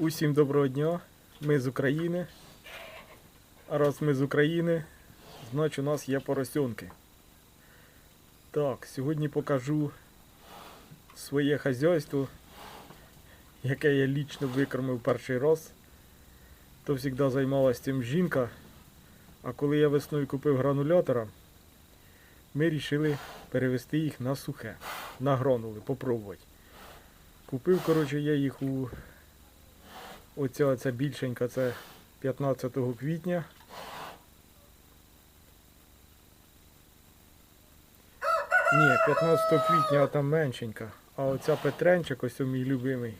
Усім доброго дня. Ми з України. А раз ми з України, значить у нас є поросенки. Так, сьогодні покажу своє хазяйство, яке я лічно викормив перший раз. То завжди займалася цим жінка. А коли я весною купив гранулятора, ми вирішили перевести їх на сухе, на гранули, попробувати. Купив, коротше, я їх у Оця оця більшенька, це 15 квітня. Ні, 15 квітня, а там меншенька. А оця Петренчик, ось мій любимий.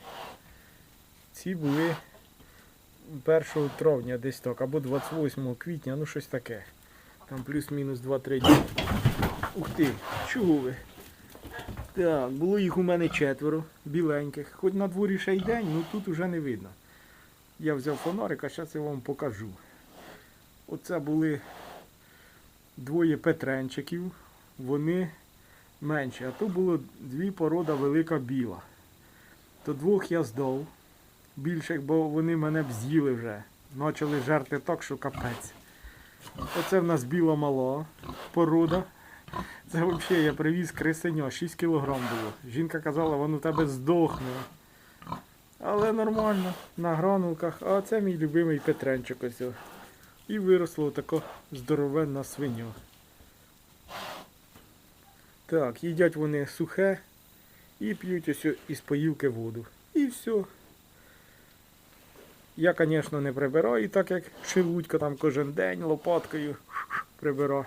Ці були 1 травня десь так, або 28 квітня, ну щось таке. Там плюс-мінус 2-3 дні. Ух ти, чого ви? Так, було їх у мене четверо, біленьких. Хоч на дворі ще й день, ну тут уже не видно. Я взяв фонарик, а зараз я вам покажу. Оце були двоє петренчиків, вони менші, а то було дві порода велика біла. То двох я здав більших, бо вони мене б з'їли вже. Почали жерти так, що капець. Оце в нас біла мала порода. Це взагалі я привіз крисеня, 6 кг було. Жінка казала, воно у тебе здохне. Але нормально, на гранулках. А це мій любимий Петренчик ось. І виросло тако здоровенна свиня. Так, їдять вони сухе і п'ють ось із поїлки воду. І все. Я, звісно, не прибираю, так як шелудько там кожен день лопаткою прибираю.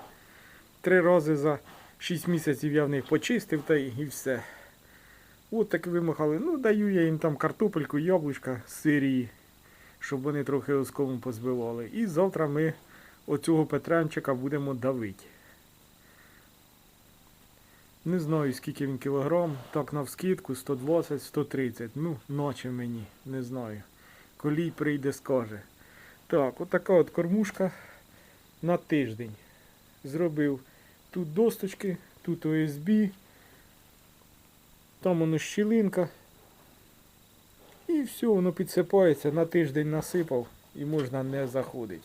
Три рази за 6 місяців я в них почистив та і все. От так вимахали. Ну, даю я їм там картопельку, яблучка з сирії, щоб вони трохи оскому позбивали. І завтра ми оцього Петренчика будемо давити. Не знаю, скільки він кілограм. Так навскидку 120-130. Ну, ночі мені, не знаю. Колій прийде, скаже. Так, отака от кормушка на тиждень. Зробив тут досточки, тут ОСБ. Там воно щілинка. І все, воно підсипається, на тиждень насипав і можна не заходити.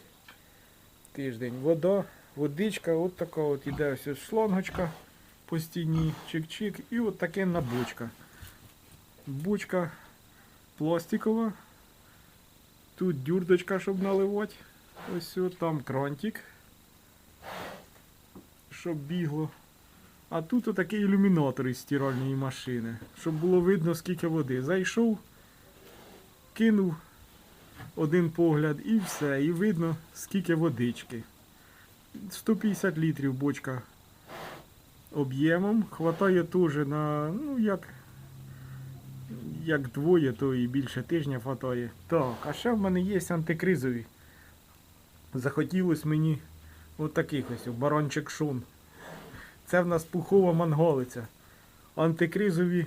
Тиждень вода, водичка, от така от іде ось шлангочка по чик-чик, і от таке на бочка. Бочка пластикова. Тут дюрдочка, щоб наливати. Ось там крантик, щоб бігло. А тут отакий ілюмінатор із стиральної машини, щоб було видно, скільки води. Зайшов, кинув один погляд і все. І видно, скільки водички. 150 літрів бочка об'ємом. Хватає теж на, ну як, як двоє, то і більше тижня хватає. Так, а ще в мене є антикризові. Захотілось мені от ось барончик шун. Це в нас пухова монголиця. Антикризові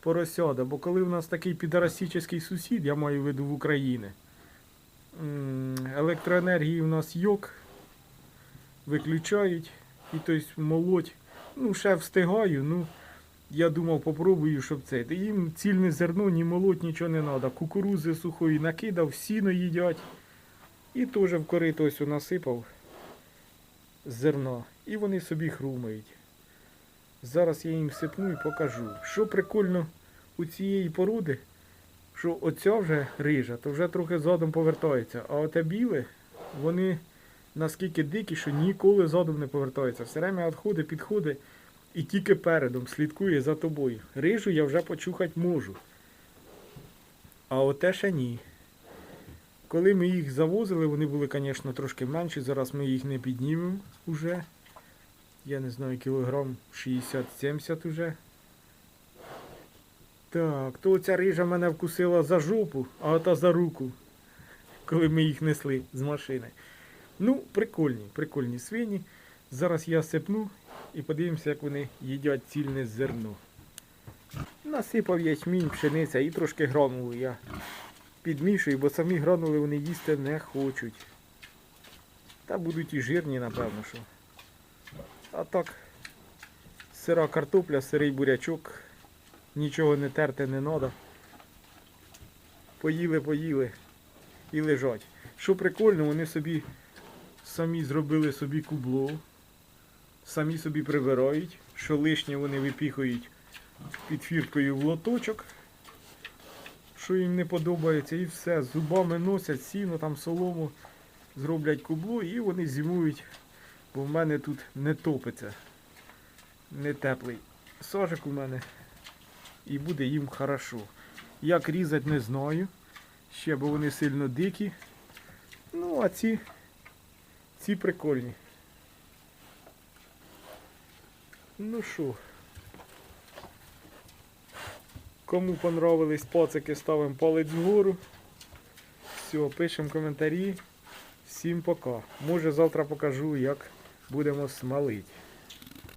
поросята. Бо коли в нас такий підарасічний сусід, я маю в виду в Україні, електроенергії в нас йок, виключають і тобто молоть. Ну, ще встигаю, ну я думав, попробую, щоб це. Їм цільне зерно, ні молоть, нічого не треба. Кукурузи сухої накидав, сіно їдять. І теж в корито ось насипав зерно. І вони собі хрумають. Зараз я їм сипну і покажу. Що прикольно у цієї породи, що оця вже рижа, то вже трохи задом повертається. А оте біле, вони наскільки дикі, що ніколи задом не повертаються. Все время відходить, підходить і тільки передом слідкує за тобою. Рижу я вже почухати можу. А оте ще ні. Коли ми їх завозили, вони були, звісно, трошки менші. Зараз ми їх не піднімемо вже. Я не знаю, кілограм 60-70 уже. Так, то ця рижа мене вкусила за жопу, а ота за руку, коли ми їх несли з машини. Ну, прикольні, прикольні свині. Зараз я сипну і подивимося, як вони їдять цільне зерно. Насипав ячмінь, пшениця і трошки гранули я підмішую, бо самі гранули вони їсти не хочуть. Та будуть і жирні, напевно, що. А так, сира картопля, сирий бурячок, нічого не терти не треба. поїли, поїли і лежать. Що прикольно, вони собі самі зробили собі кубло, самі собі прибирають, що лишнє вони випіхують під фірткою в лоточок, що їм не подобається, і все. Зубами носять сіно, там солому, зроблять кубло і вони зимують, бо в мене тут не топиться, не теплий. Сажик у мене і буде їм хорошо. Як різати, не знаю. Ще, бо вони сильно дикі. Ну, а ці, ці прикольні. Ну що. Кому понравились пацики, ставимо палець вгору. Все, пишемо коментарі. Всім пока. Може завтра покажу, як будемо смалити.